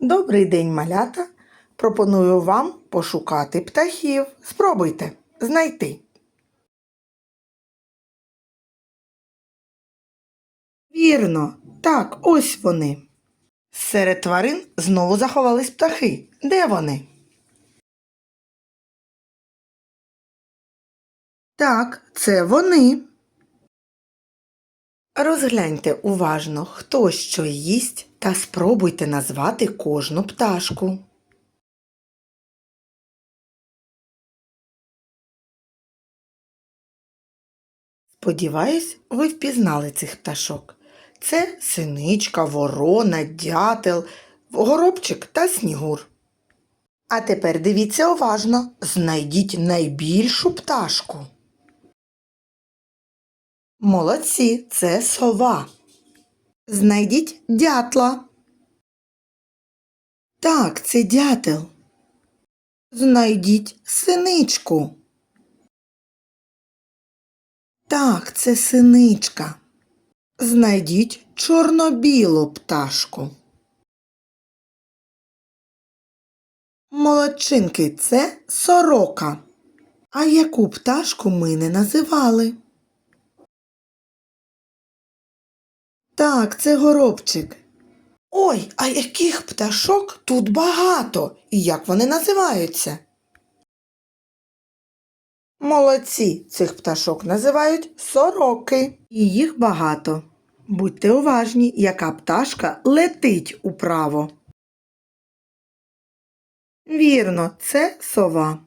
Добрий день, малята. Пропоную вам пошукати птахів. Спробуйте знайти. Вірно, так, ось вони. Серед тварин знову заховались птахи. Де вони? Так, це вони. Розгляньте уважно, хто що їсть, та спробуйте назвати кожну пташку. Сподіваюсь, ви впізнали цих пташок. Це синичка, ворона, дятел, горобчик та снігур. А тепер дивіться уважно, знайдіть найбільшу пташку. Молодці, це сова. Знайдіть дятла. Так, це дятел. Знайдіть синичку. Так, це синичка. Знайдіть чорно-білу пташку. Молодчинки, це сорока. А яку пташку ми не називали? Так, це горобчик. Ой, а яких пташок тут багато, і як вони називаються? Молодці, цих пташок називають сороки. І їх багато. Будьте уважні, яка пташка летить управо. Вірно, це сова.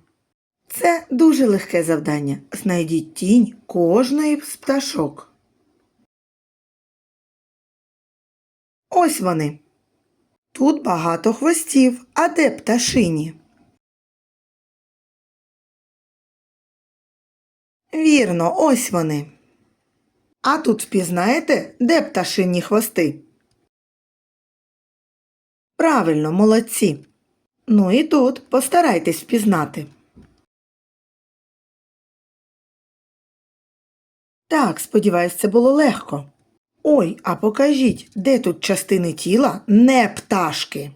Це дуже легке завдання. Знайдіть тінь кожної з пташок. Ось вони. Тут багато хвостів, а де пташині? Вірно, ось вони. А тут впізнаєте, де пташині хвости? Правильно, молодці. Ну і тут постарайтесь впізнати. Так, сподіваюсь, це було легко. Ой, а покажіть, де тут частини тіла не пташки.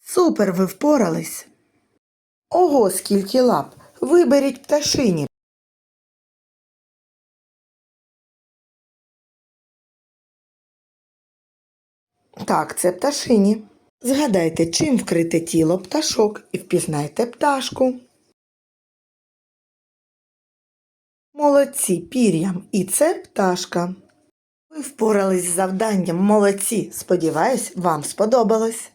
Супер, ви впорались. Ого, скільки лап. Виберіть пташині. Так, це пташині. Згадайте, чим вкрите тіло пташок і впізнайте пташку. Молодці пір'ям, і це пташка. Ви впорались з завданням, молодці. Сподіваюсь, вам сподобалось.